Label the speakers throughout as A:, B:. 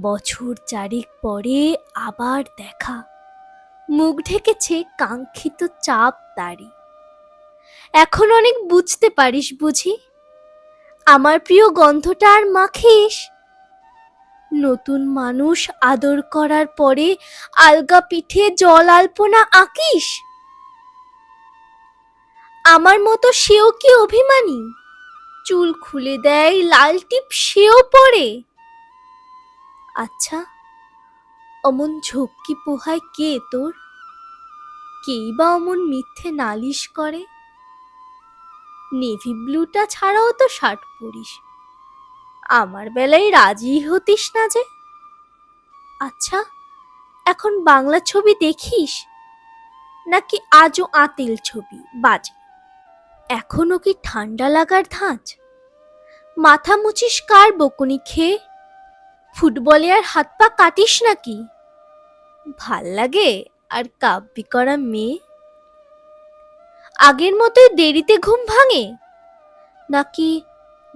A: বছর চারিক পরে আবার দেখা। মুখ ঢেকেছে কাঙ্ক্ষিত চাপ তারি এখন অনেক বুঝতে পারিস বুঝি? আমার প্রিয় গন্ধটা আর মাখিস? নতুন মানুষ আদর করার পরে আলগা পিঠে জল আলপনা আঁকিস? আমার মতো সেও কি অভিমানী? চুল খুলে দেয় লাল টিপ সেও পরে। আচ্ছা অমন ঝক্কি পোহায় কে তোর? কেই বা অমন মিথ্যে নালিশ করে? নেভি ব্লুটা ছাড়াও তো শার্ট পরিস। আমার বেলায় রাজি হতিস না যে? আচ্ছা এখন বাংলা ছবি দেখিস? নাকি আজও আতিল ছবি, বাজে? এখনও কি ঠান্ডা লাগার ধাঁচ? মাথা মুচিস কার বকুনি খেয়ে? ফুটবলে আর হাত পা কাটিস নাকি? ভালো লাগে আর কাব্যি করা মেয়ে? আগের মতোই দেরিতে ঘুম ভাঙে? নাকি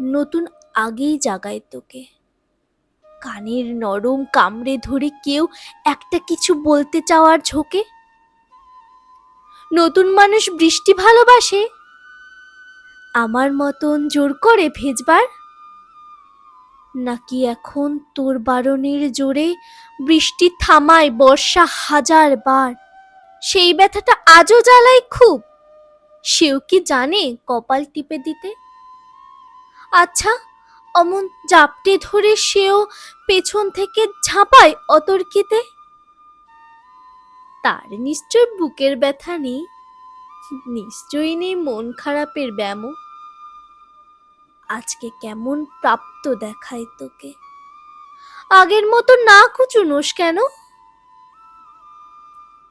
A: নতুন আগেই জাগায় তোকে? কানের নরম কামড়ে ধরে কেউ একটা কিছু বলতে চাওয়ার ঝোঁকে? নতুন মানুষ বৃষ্টি ভালোবাসে? আমার মতন জোর করে ভেজবার? নাকি এখন তোর বারণের জোরে বৃষ্টি থামায় বর্ষা হাজার বার? সেই ব্যথাটা আজও জ্বালায় খুব। সেও কি জানে কপাল টিপে দিতে? আচ্ছা অমন জাপটে ধরে সেও পেছন থেকে ঝাঁপায় অতর্কিতে? তার নিশ্চয় বুকের ব্যথা নেই। নিশ্চয়ই নেই মন খারাপের ব্যামো। আজকে কেমন প্রাপ্ত দেখায় তোকে? আগের মতো না কুচুনোস কেন?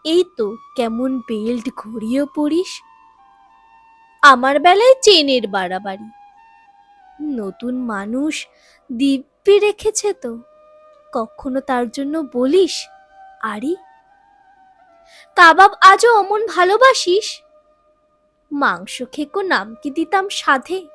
A: এই তো কেমন বেল্ট ঘুরিয়ে পড়িস। আমার বেলায় চেনের বাড়াবাড়ি। নতুন মানুষ দিব্যি রেখেছে তো। কখনো তার জন্য বলিস, আরি? কাবাব আজও অমন ভালোবাসিস? মাংস খেকো নাম কি দিতাম সাধে।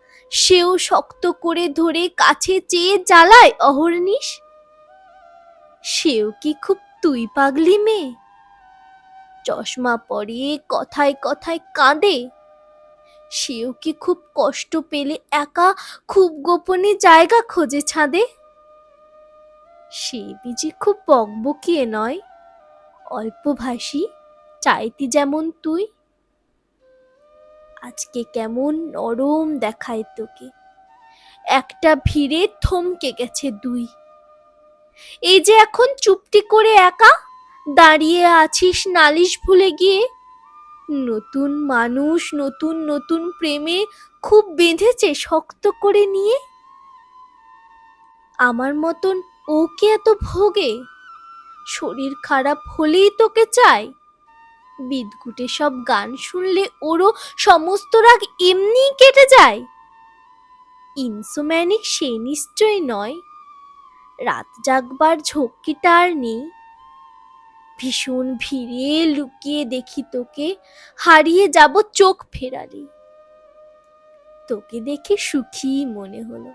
A: সেও শক্ত করে ধরে কাছে চেয়ে জ্বালায় অহর্নিশ। সেও কি খুব তুই পাগলি মেয়ে? চশমা পরিয়ে কথায় কথায় কাঁদে। সেও কি খুব কষ্ট পেলে একা খুব গোপনে জায়গা খোঁজে ছাদে? সে বিজি খুব বকবকিয়ে নয়। অল্পভাষী চাইতি যেমন তুই। আজকে কেমন নরম দেখায় তোকে। একটা ভিড়ে থমকে গেছে দুই। এই যে এখন চুপটি করে একা, দাঁড়িয়ে আছিস নালিশ ভুলে গিয়ে? নতুন মানুষ, নতুন নতুন প্রেমে খুব বেঁধেছে শক্ত করে নিয়ে? আমার মতন ও কি এত ভোগে? শরীর খারাপ হলেই তোকে চাই বিদঘুটে সব গান শুনলে ওরও সমস্ত রাগ এমনিই কেটে যায়। ইনসোম্যানিক সে নিশ্চয় নয়। রাত জাগবার ঝক্কিটা আর নেই। ভীষণ ভিড়ে লুকিয়ে দেখি তোকে, হারিয়ে যাব চোখ ফেরালি। তোকে দেখে সুখী মনে হলো।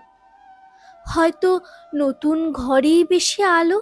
A: হয়তো নতুন ঘরেই বেশি আলো।